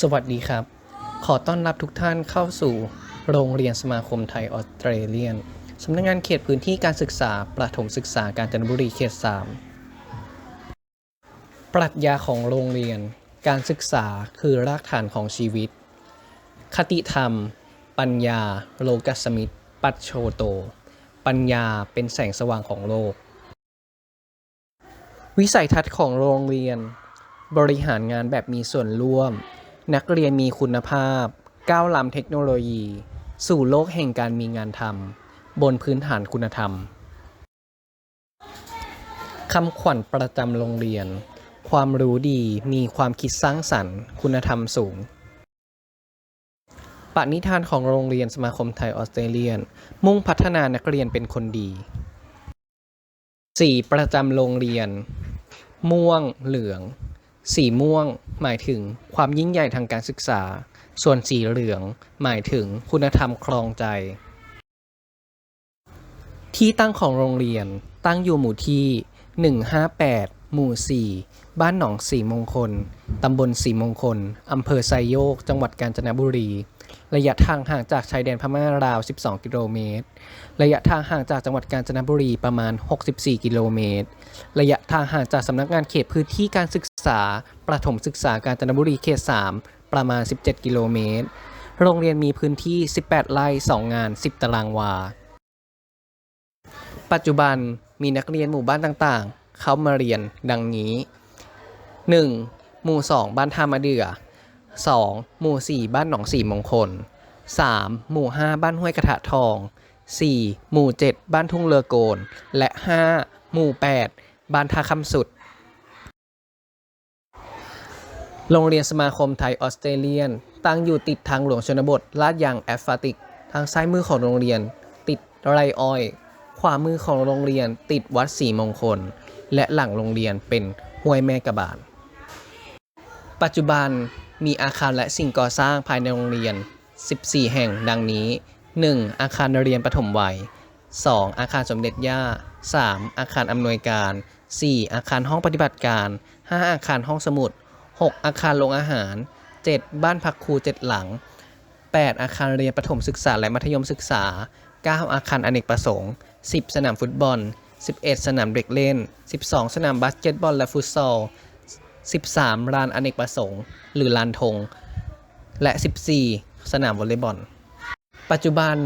สวัสดีครับ ขอต้อนรับทุกท่านเข้าสู่โรงเรียนสมาคมไทยออสเตรเลียน สำนักงานเขตพื้นที่การศึกษา ประถมศึกษาการจันทบุรีเขต 3 ปรัชญาของโรงเรียน การศึกษาคือรากฐานของชีวิต คติธรรม ปัญญา โลกัสมิตปัจโชโต ปัญญาเป็นแสงสว่างของโลก วิสัยทัศน์ของโรงเรียน บริหารงานแบบมีส่วนร่วม นักเรียนมีคุณภาพ ก้าวล้ำเทคโนโลยี สู่โลกแห่งการมีงานทำบนพื้นฐานคุณธรรมคำขวัญประจำโรงเรียน ความรู้ดีมีความคิดสร้างสรรค์ คุณธรรมสูงปณิธานของโรงเรียนสมาคมไทยออสเตรเลียน มุ่งพัฒนานักเรียนเป็นคนดีสีประจำโรงเรียน ม่วงเหลือง สีม่วง หมายถึงความยิ่งใหญ่ทางการศึกษา ส่วนสีเหลือง หมายถึงคุณธรรมครองใจ ที่ตั้งของโรงเรียนตั้งอยู่หมู่ที่ 158 หมู่ 4 บ้านหนองสีมงคล ตำบลสีมงคล อำเภอไซโยก จังหวัดกาญจนบุรี ระยะทางห่างจากชายแดนพม่าราว 12 กิโลเมตร ระยะทางห่างจากจังหวัดกาญจนบุรีประมาณ 64 กิโลเมตร ระยะทางห่างจากสำนักงานเขตพื้นที่การศึก ษา ประถมศึกษาการจนบุรีเขต3ประมาณ 17 กิโลเมตร โรงเรียนมีพื้นที่ 18 ไร่ 2 งาน 10 ตารางวา ปัจจุบันมีนักเรียนหมู่บ้านต่างๆ เข้ามาเรียนดังนี้ 1. หมู่ 2 บ้านท่ามะเดื่อ 2. หมู่ 4 บ้านหนองสีมงคล 3. หมู่ 5 บ้านห้วยกระทะทอง 4. หมู่ 7 บ้านทุ่งเรือโกน และ 5. หมู่ 8 บ้านท่าคำสุด โรงเรียนสมาคมไทยออสเตรเลียน ตั้งอยู่ติดทางหลวงชนบท ลาดยางแอฟฟาติก ทางซ้ายมือของโรงเรียน ติดไรอ้อย ขวามือของโรงเรียน ติดวัดศรีมงคล และหลังโรงเรียนเป็นห้วยแม่กระบาล ปัจจุบันมีอาคารและสิ่งก่อสร้างภายในโรงเรียน 14 แห่งดังนี้ 1. อาคารเรียนปฐมวัย 2. อาคารสมเด็จย่า 3. อาคารอำนวยการ 4. อาคารห้องปฏิบัติการ 5. อาคารห้องสมุด 6. อาคารโรงอาหาร 7. บ้านพักครู 7 หลัง 8. อาคารเรียนประถมศึกษาและมัธยมศึกษา 9. อาคารอเนกประสงค์ 10 สนามฟุตบอล 11 สนามเด็กเล่น 12 สนามบาสเกตบอลและฟุตซอล 13ลานอเนกประสงค์ หรือลานธง และ 14 สนามวอลเลย์บอล ปัจจุบัน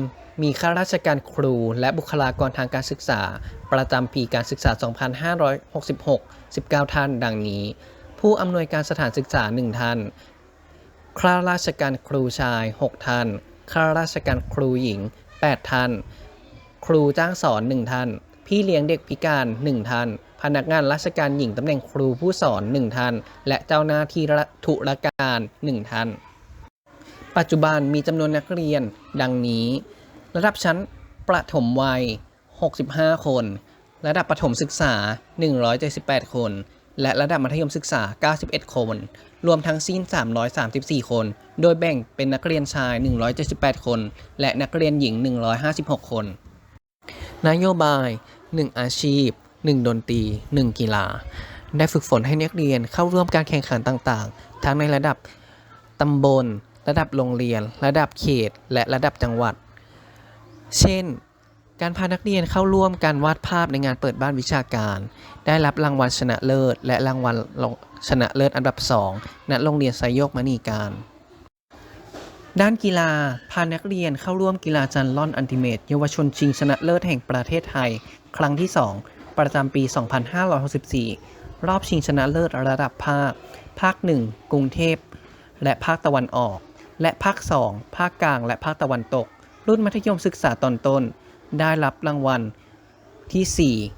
มีข้าราชการครูและบุคลากรทางการศึกษา ประจำปีการศึกษา 2566 19 ท่านดังนี้ ผู้อำนวยการสถานศึกษา 1 ท่าน ข้าราชการครูชาย 6 ท่าน ข้าราชการครูหญิง 8 ท่าน ครูจ้างสอน 1 ท่าน พี่เลี้ยงเด็กพิการ 1 ท่าน พนักงานราชการหญิงตำแหน่งครูผู้สอน 1 ท่าน และเจ้าหน้าที่ธุรการ 1 ท่าน ปัจจุบันมีจำนวนนักเรียน ดังนี้ ระดับชั้นประถมวัย 65 คน ระดับประถมศึกษา 178 คน และระดับมัธยมศึกษา 91 คน รวมทั้งสิ้น 334 คน โดยแบ่งเป็นนักเรียนชาย 178 คน และนักเรียนหญิง 156 คน นโยบาย 1 อาชีพ 1 ดนตรี 1 กีฬา ได้ฝึกฝนให้นักเรียนเข้าร่วมการแข่งขันต่างๆ ทั้งในระดับตำบล ระดับโรงเรียน ระดับเขต และระดับจังหวัด เช่น การพานักเรียนเข้าร่วมการวาดภาพในงานเปิดบ้านวิชาการ ได้รับรางวัลชนะเลิศ และรางวัลชนะเลิศอันดับ 2 ณ โรงเรียนไซโยกมณีการ ด้านกีฬา พานักเรียนเข้าร่วมกีฬาจันล่อนอันติเมตเยาวชนชิงชนะเลิศแห่งประเทศไทย ครั้งที่ 2 ประจำปี 2564 รอบชิงชนะเลิศระดับภาค ภาค 1 กรุงเทพ และภาคตะวันออก และภาค 2 ภาคกลาง และภาคตะวันตก รุ่นมัธยมศึกษาตอนต้น ได้รับรางวัลที่ 4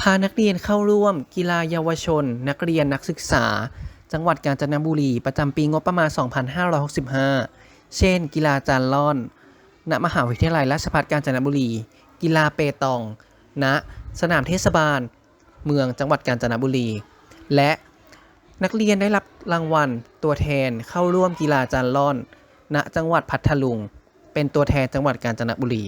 พานักเรียนเข้าร่วมกีฬาเยาวชน นักเรียนนักศึกษา จังหวัดกาญจนบุรีประจำปีงบประมาณ 2565 เช่น กีฬาจานล่อน ณ มหาวิทยาลัยราชภัฏกาญจนบุรี กีฬาเปตอง ณ สนามเทศบาล เมืองจังหวัดกาญจนบุรี และนักเรียนได้รับรางวัลตัวแทนเข้าร่วมกีฬาจานล่อน ณ จังหวัดพัทลุง เป็นตัวแทนจังหวัดกาญจนบุรี